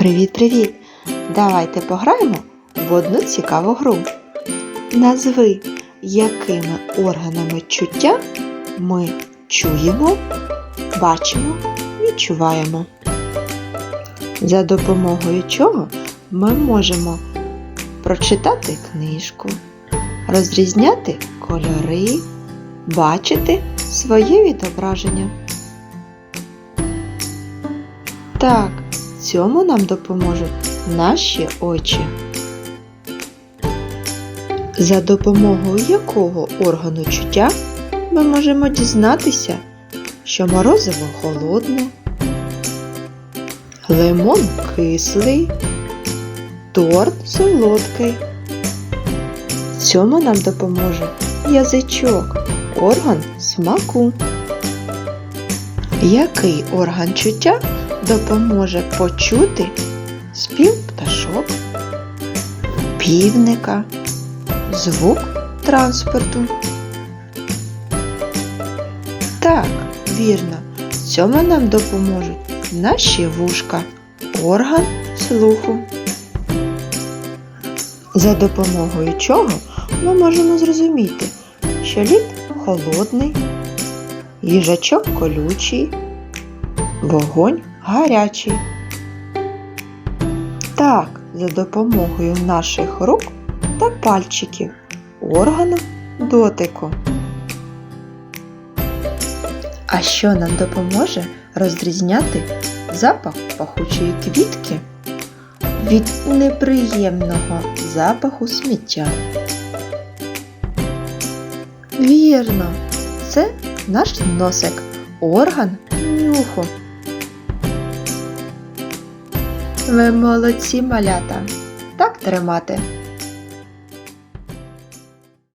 Привіт-привіт! Давайте пограємо в одну цікаву гру. Назви, якими органами чуття ми чуємо, бачимо, відчуваємо. За допомогою чого ми можемо прочитати книжку, розрізняти кольори, бачити своє відображення. Так, цьому нам допоможуть наші очі. За допомогою якого органу чуття ми можемо дізнатися, що морозиво холодне, лимон кислий, торт солодкий. Цьому нам допоможе язичок, орган смаку. Який орган чуття допоможе почути спів пташок, півника, звук транспорту? Так, вірно, цьому нам допоможуть наші вушка, орган слуху. За допомогою чого ми можемо зрозуміти, що лід холодний, їжачок колючий, вогонь гарячий. Так, за допомогою наших рук та пальчиків органу дотику. А що нам допоможе розрізняти запах пахучої квітки від неприємного запаху сміття? Вірно, це наш носик, орган нюху. Ви молодці малята. Так тримати.